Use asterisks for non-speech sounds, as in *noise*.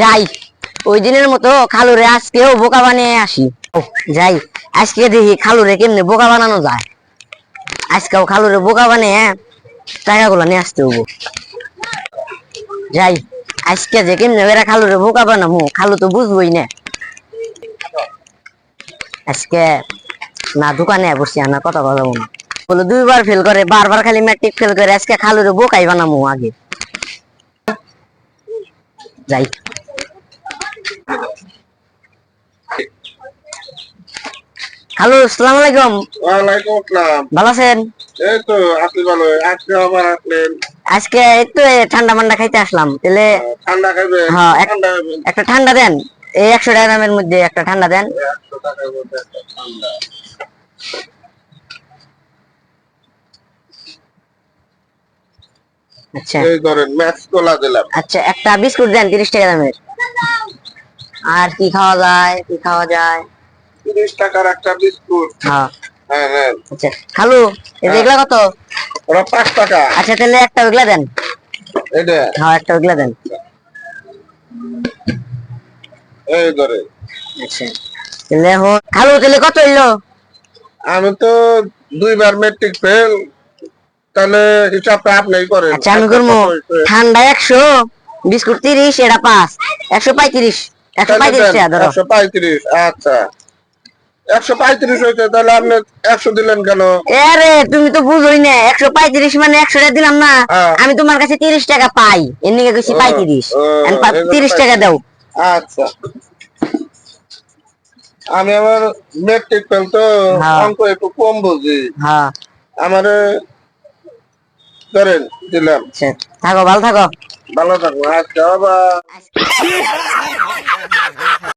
যাই, ওই দিনের মতো খালুরে আজকেও বোকা বানিয়ে আসি। যাই, আজকে দেখি খালুরে কেমনে বোকা বানানো যায়। আজকেও খালুরে বোকা বানিয়ে টাকাগুলো নিয়ে আসতে হব। যাই, আজকে যে কেমনে বেড়া খালুরে বোকা বানাবো, খালু তো বুঝবই না। আজকে না দোকানে বসছি না কথা বলব বলে দুইবার ফেল করে, বারবার খালি ম্যাট্রিক ফেল করে আজকে খালুরে বোকাই বানাবো আগে। যাই। হ্যালো আসসালামু আলাইকুম। ওয়ালাইকুম আসসালাম। ভালো আছেন? এই তো আপনি ভালো? আজকে আবার আসলেন? আজকে একটু ঠান্ডা মান্ডা খাইতে আসলাম। তাহলে ঠান্ডা খাবেন হ্যাঁ, ঠান্ডা একটা ঠান্ডা দেন। এই একশো টাকা দামের মধ্যে একটা ঠান্ডা দেন একশো টাকার মধ্যে একটা ঠান্ডা আচ্ছা। এই ধরেন ম্যাচ কোলা দিলাম। আচ্ছা একটা বিস্কুট দেন তিরিশ টাকা দামের। আর কি খাওয়া যায় কি খাওয়া যায়? তিরিশ টাকার একটা বিস্কুট। হ্যাঁ। হ্যাঁ আচ্ছা খালু এগুলা কত? ওরা পাঁচ টাকা। আচ্ছা তাহলে একটা ওইগুলা দেন। এটা হ্যাঁ একটা দেন। এই আচ্ছা। তাহলে এখন খালু তাহলে কত হইল? আমি তো দুইবার মেট্রিক ফেল তাহলে হিসাবটা আপনিই করেন। আচ্ছা আমি করব। ঠান্ডা একশো বিস্কুট তিরিশ এটা পাঁচ। একশো পঁয়ত্রিশ একশো পঁয়ত্রিশ একশো পঁয়ত্রিশ আচ্ছা। একশো পঁয়ত্রিশ হয়েছে তাহলে আপনি একশো দিলেন কেন? আরে তুমি তো বুঝোই না একশো পঁয়ত্রিশ মানে একশো টাকা দিলাম না। হ্যাঁ। আমি তোমার কাছে তিরিশ টাকা পাই এর নিকে গেছি পঁয়ত্রিশ। তিরিশ টাকা দাও। আচ্ছা। আমি আমার মেট্রিক ফেল তো হ্যাঁ। অঙ্ক একটু কম বুঝি। হ্যাঁ। আমার ধরেন দিলাম। আচ্ছা। থাকো ভালো থাকো। ভালো থাকো। আচ্ছা *laughs*